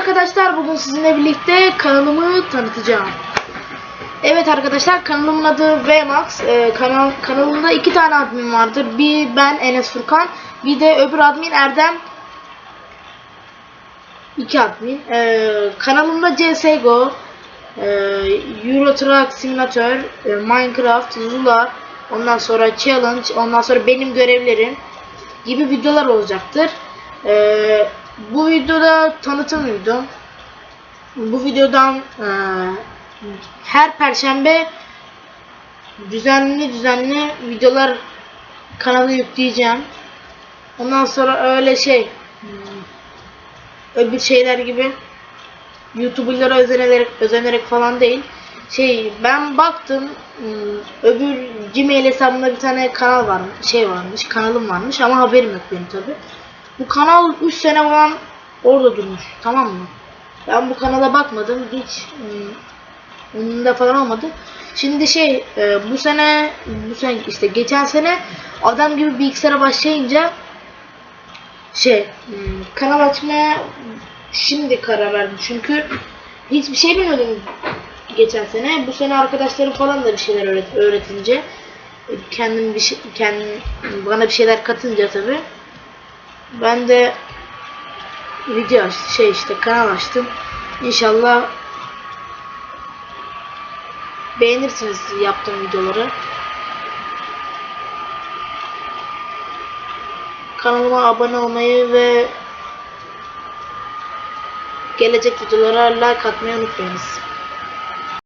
arkadaşlar bugün sizinle birlikte kanalımı tanıtacağım. Evet arkadaşlar kanalımın adı VMAX. Ee, kanal, kanalımda iki tane admin vardır. Bir ben Enes Furkan. Bir de öbür admin Erdem. İki admin. Ee, kanalımda CSGO, e, Euro Truck Simulator, e, Minecraft, Zula, ondan sonra Challenge, ondan sonra benim görevlerim gibi videolar olacaktır. Ee, bu videoda tanıtım videom. Bu videodan e, her perşembe düzenli düzenli videolar kanala yükleyeceğim. Ondan sonra öyle şey öbür şeyler gibi YouTuber'lara özenerek özenerek falan değil. Şey ben baktım hmm, öbür Gmail hesabımda bir tane kanal var şey varmış kanalım varmış ama haberim yok benim tabi. Bu kanal 3 sene falan orada durmuş tamam mı? Ben bu kanala bakmadım hiç hmm, umurumda falan olmadı. Şimdi şey e, bu sene bu sene işte geçen sene adam gibi bilgisayara başlayınca şey hmm, kanal açmaya şimdi karar verdim çünkü hiçbir şey bilmiyordum geçen sene. Bu sene arkadaşlarım falan da bir şeyler öğret öğretince kendim bir şey kendim bana bir şeyler katınca tabi ben de video aç şey işte kanal açtım. İnşallah beğenirsiniz yaptığım videoları. Kanalıma abone olmayı ve gelecek videolara like atmayı unutmayınız.